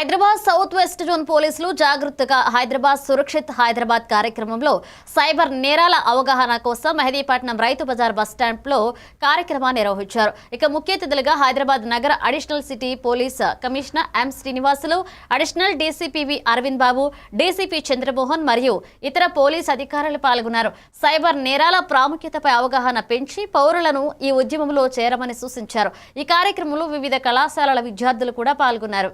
Hyderabad south west zone పోలీసులు జాగ్రత్తగా హైదరాబాద్ సురక్షిత్ హైదరాబాద్ కార్యక్రమంలో సైబర్ నేరాల అవగాహన కోసం మెహదీపట్నం రైతు బజార్ బస్ కార్యక్రమాన్ని నిర్వహించారు. ఇక ముఖ్య అతిథులుగా హైదరాబాద్ నగర additional city police commissioner M Srinivasulu additional డీసీపీవి Arvind Babu DCP Chandramohan మరియు ఇతర పోలీస్ అధికారులు పాల్గొన్నారు. సైబర్ నేరాల ప్రాముఖ్యతపై అవగాహన పెంచి పౌరులను ఈ ఉద్యమంలో చేరమని సూచించారు. ఈ కార్యక్రమంలో వివిధ కళాశాలల విద్యార్థులు కూడా పాల్గొన్నారు.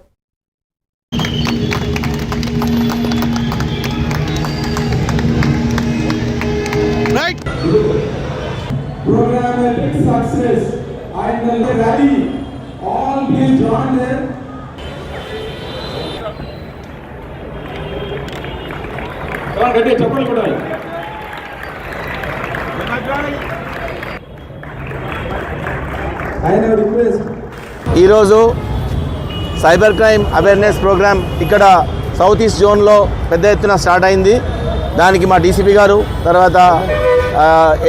Right. programmatic success and the rally all please join them గట్టిగా చెప్పండి కూడా ఈరోజు సైబర్ క్రైమ్ అవేర్నెస్ ప్రోగ్రామ్ ఇక్కడ సౌత్ ఈస్ట్ జోన్లో పెద్ద ఎత్తున స్టార్ట్ అయింది. దానికి మా డీసీపీ గారు తర్వాత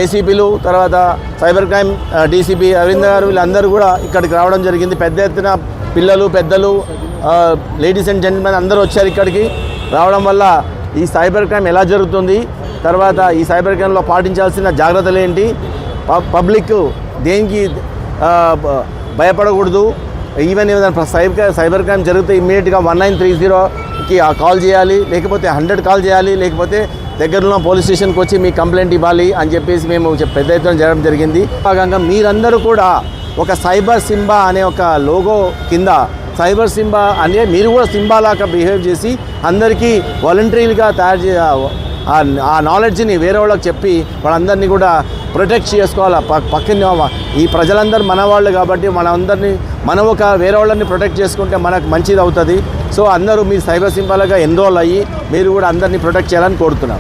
ఏసీపీలు తర్వాత సైబర్ క్రైమ్ డీసీపీ అరవింద్ గారు వీళ్ళందరూ కూడా ఇక్కడికి రావడం జరిగింది. పెద్ద ఎత్తున పిల్లలు పెద్దలు లేడీస్ అండ్ జెంట్మెన్ అందరూ వచ్చారు ఇక్కడికి. రావడం వల్ల ఈ సైబర్ క్రైమ్ ఎలా జరుగుతుంది తర్వాత ఈ సైబర్ క్రైమ్లో పాటించాల్సిన జాగ్రత్తలు ఏంటి పబ్లిక్ దేనికి భయపడకూడదు ఈవెన్ ఏదైనా సైబర్ సైబర్ క్రైమ్ జరిగితే ఇమ్మీడియట్గా వన్ నైన్ త్రీ జీరోకి కాల్ చేయాలి. లేకపోతే హండ్రెడ్ కాల్ చేయాలి. లేకపోతే దగ్గరలో పోలీస్ స్టేషన్కి వచ్చి మీ కంప్లైంట్ ఇవ్వాలి అని చెప్పేసి మేము పెద్ద ఎత్తున జరగడం జరిగింది. భాగంగా మీరందరూ కూడా ఒక సైబర్ సింబా అనే ఒక లోగో కింద సైబర్ సింబా అనే మీరు కూడా సింబాలాగా బిహేవ్ చేసి అందరికీ వాలంటరీగా తయారు చే ఆ- నాలెడ్జ్ని వేరే వాళ్ళకి చెప్పి వాళ్ళందరినీ కూడా ప్రొటెక్ట్ చేసుకోవాలి? పక్కన ఈ ప్రజలందరూ మన వాళ్ళు కాబట్టి మనందరినీ మనం ఒక వేరే వాళ్ళని ప్రొటెక్ట్ చేసుకుంటే మనకు మంచిది అవుతుంది. సో అందరూ మీ సైబర్ సింబాలుగా ఎన్రోల్ అయ్యి మీరు కూడా అందరినీ ప్రొటెక్ట్ చేయాలని కోరుతున్నాం.